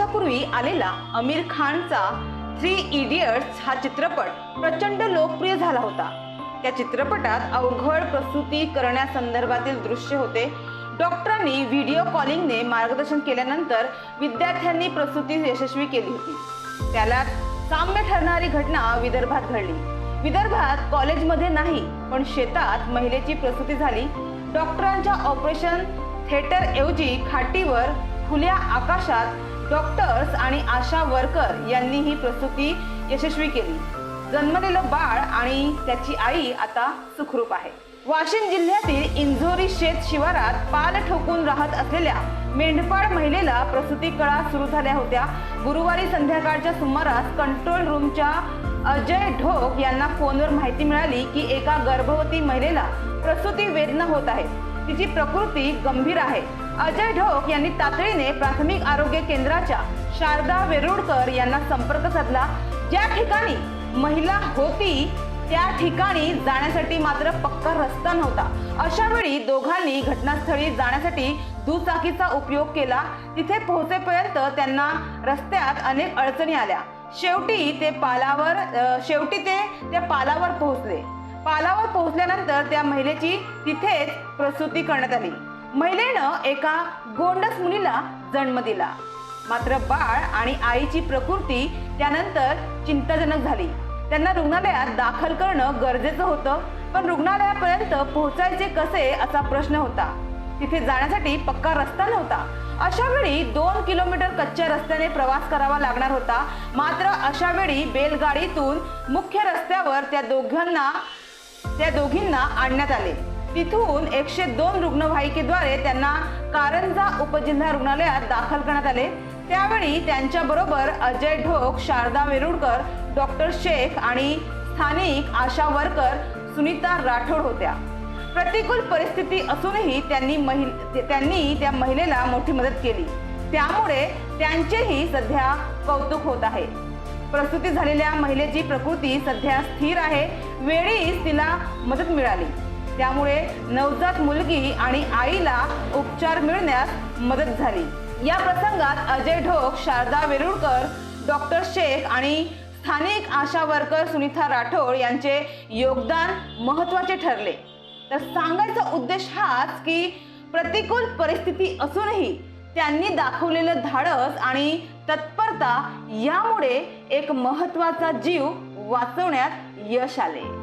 आलेला आमिर खानचा three idiots हा चित्रपट प्रचंड लोकप्रिय झाला होता. त्या चित्रपटात अवघड प्रसूती करण्यासंदर्भातील दृश्य होते. डॉक्टरांनी व्हिडिओ कॉलिंगने मार्गदर्शन केल्यानंतर विद्यार्थ्यांनी प्रसूती यशस्वी केली होती. त्याला साम्य ठरणारी घटना विदर्भात घडली. विदर्भात कॉलेजमध्ये नाही पण शेतात महिलेची प्रसूती झाली. डॉक्टरांच्या ऑपरेशन थिएटरऐवजी खाटीवर खुल्या आकाशात डॉक्टर्स आणि आशा वर्कर यांनी ही प्रसूती यशस्वी केली. जन्मलेलं बाळ आणि त्याची आई आता सुखरूप आहे. वाशिम जिल्ह्यातील इंजोरी शेत शिवारात पाल ठोकून राहत असलेल्या मेंढपाळ महिलेला प्रसूती कळा सुरू झाल्या होत्या. गुरुवारी संध्याकाळच्या सुमारास कंट्रोल रूमच्या अजय ढोक यांना फोनवर माहिती मिळाली की एका गर्भवती महिलेला प्रसूती वेदना होत आहे. तिची प्रकृती गंभीर आहे. अजय ढोक यांनी तातडीने प्राथमिक आरोग्य केंद्राच्या शारदा वेरुळकर यांना संपर्क साधला. ज्या ठिकाणी महिला होती त्या ठिकाणी जाण्यासाठी मात्र पक्का रस्ता नव्हता. अशा वेळी दोघांनी घटनास्थळी जाण्यासाठी दुचाकीचा उपयोग केला. तिथे पोहोचेपर्यंत त्यांना रस्त्यात अनेक अडचणी आल्या. शेवटी ते पालावर शेवटी ते त्या पालावर पोहोचले. पालावर पोहोचल्यानंतर त्या महिलेची तिथेच प्रसूती करण्यात आली. महिलेनं एका गोंडस मुलीला जन्म दिला. मात्र बाळ आणि आईची प्रकृती त्यानंतर चिंताजनक झाली. त्यांना रुग्णालयात दाखल करणं गरजेचं होतं पण रुग्णालयापर्यंत पोहोचायचे कसे असा प्रश्न होता. तिथे जाण्यासाठी पक्का रस्ता नव्हता. अशा वेळी दोन किलोमीटर कच्च्या रस्त्याने प्रवास करावा लागणार होता. मात्र अशा वेळी बेलगाडीतून मुख्य रस्त्यावर त्या दोघांना त्या दोघींना आणण्यात आले. तिथून एकशे दोन रुग्णवाहिकेद्वारे त्यांना कारंजा उपजिल्हा रुग्णालयात दाखल करण्यात आले. त्यावेळी त्यांच्या बरोबर अजय ढोक शारदा वेरुळकर डॉक्टर शेख आणि स्थानिक आशा वर्कर सुनीता राठोड होत्या. प्रतिकूल परिस्थिती असूनही त्यांनी महिल त्यांनी त्या महिलेला मोठी मदत केली. त्यामुळे त्यांचेही सध्या कौतुक होत आहे. प्रसूती झालेल्या महिलेची प्रकृती सध्या स्थिर आहे. वेळीच तिला मदत मिळाली. त्यामुळे नवजात मुलगी आणि आईला उपचार मिळण्यास मदत झाली. या प्रसंगात अजय ढोक शारदा वेरुळकर डॉक्टर शेख आणि स्थानिक आशा वर्कर सुनीता राठोड यांचे योगदान महत्त्वाचे ठरले. तर सांगायचा उद्देश हाच की प्रतिकूल परिस्थिती असूनही त्यांनी दाखवलेलं धाडस आणि तत्पर होता यामुळे एक महत्त्वाचा जीव वाचवण्यात यश आले.